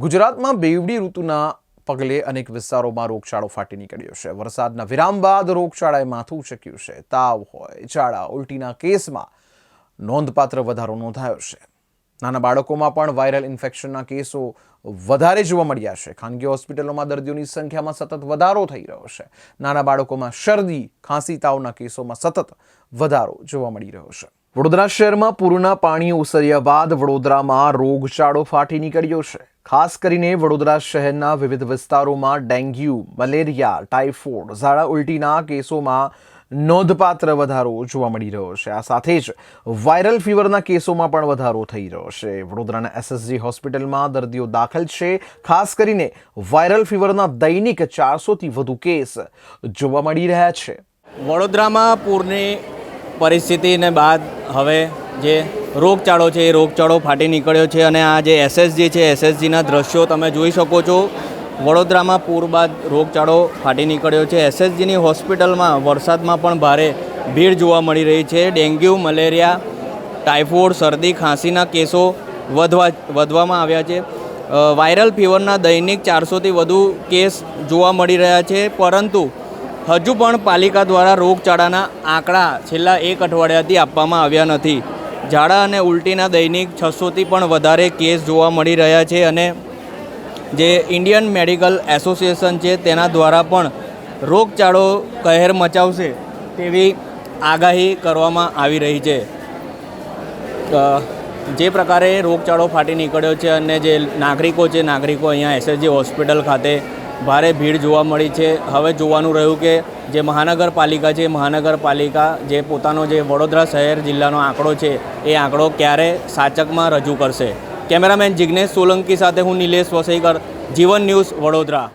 ગુજરાતમાં બેવડી ઋતુના પગલે અનેક વિસ્તારોમાં રોગચાળો ફાટી નીકળ્યો છે. વરસાદના વિરામ બાદ રોગચાળાએ માથું ઉચક્યું છે. તાવ હોય, ઝાડા, ઉલટીના કેસમાં નોંધપાત્ર વધારો નોંધાયો છે. નાના બાળકોમાં પણ વાયરલ ઇન્ફેક્શનના કેસો વધારે જોવા મળ્યા છે. ખાનગી હોસ્પિટલોમાં દર્દીઓની સંખ્યામાં સતત વધારો થઈ રહ્યો છે. નાના બાળકોમાં શરદી, ખાંસી તાવના કેસોમાં સતત વધારો જોવા મળી રહ્યો છે. વડોદરા શહેરમાં પૂરના પાણી ઓસર્યા બાદ વડોદરામાં રોગચાળો ફાટી નીકળ્યો છે. ખાસ કરીને વડોદરા શહેરના વિવિધ વિસ્તારોમાં ડેન્ગ્યુ, મલેરિયા, ટાઇફોઇડ ઝાડા ઉલટીના કેસોમાં નોંધપાત્ર વધારો જોવા મળી રહ્યો છે. આ સાથે જ વાયરલ ફીવરના કેસોમાં પણ વધારો થઈ રહ્યો છે. વડોદરાના એસએસજી હોસ્પિટલમાં દર્દીઓ દાખલ છે. ખાસ કરીને વાયરલ ફીવરના દૈનિક ચારસોથી વધુ કેસ જોવા મળી રહ્યા છે. વડોદરામાં પૂરની પરિસ્થિતિને બાદ હવે જે રોગચાળો છે, એ રોગચાળો ફાટી નીકળ્યો છે અને આ જે એસએસજી છે એસએસજીના દ્રશ્યો તમે જોઈ શકો છો. વડોદરામાં પૂર બાદ રોગચાળો ફાટી નીકળ્યો છે. એસએસજીની હોસ્પિટલમાં વરસાદમાં પણ ભારે ભીડ જોવા મળી રહી છે. ડેન્ગ્યુ, મલેરિયા, ટાઇફોઇડ, શરદી, ખાંસીના કેસો વધવા વધવામાં આવ્યા છે. વાયરલ ફીવરના દૈનિક ચારસોથી વધુ કેસ જોવા મળી રહ્યા છે. પરંતુ હજુ પણ પાલિકા દ્વારા રોગચાળાના આંકડા છેલ્લા એક અઠવાડિયાથી આપવામાં આવ્યા નથી. ઝાડા અને ઉલટીના દૈનિક છસોથી પણ વધારે કેસ જોવા મળી રહ્યા છે અને જે ઇન્ડિયન મેડિકલ એસોસિએશન છે તેના દ્વારા પણ રોગચાળો કહેર મચાવશે તેવી આગાહી કરવામાં આવી રહી છે. જે પ્રકારે રોગચાળો ફાટી નીકળ્યો છે અને જે નાગરિકો છે, નાગરિકો અહીંયા એસએસજી હોસ્પિટલ ખાતે ભારે ભીડ જોવા મળી છે. હવે જોવાનું રહ્યું કે જે મહાનગરપાલિકા છે મહાનગરપાલિકા જે પોતાનો જે વડોદરા શહેર જિલ્લાનો આંકડો છે, એ આંકડો ક્યારે સાચકમાં રજૂ કરશે? કેમેરામેન જિજ્ઞેશ સોલંકી સાથે હું નિલેશ વસઈકર જીવન ન્યૂઝ વડોદરા.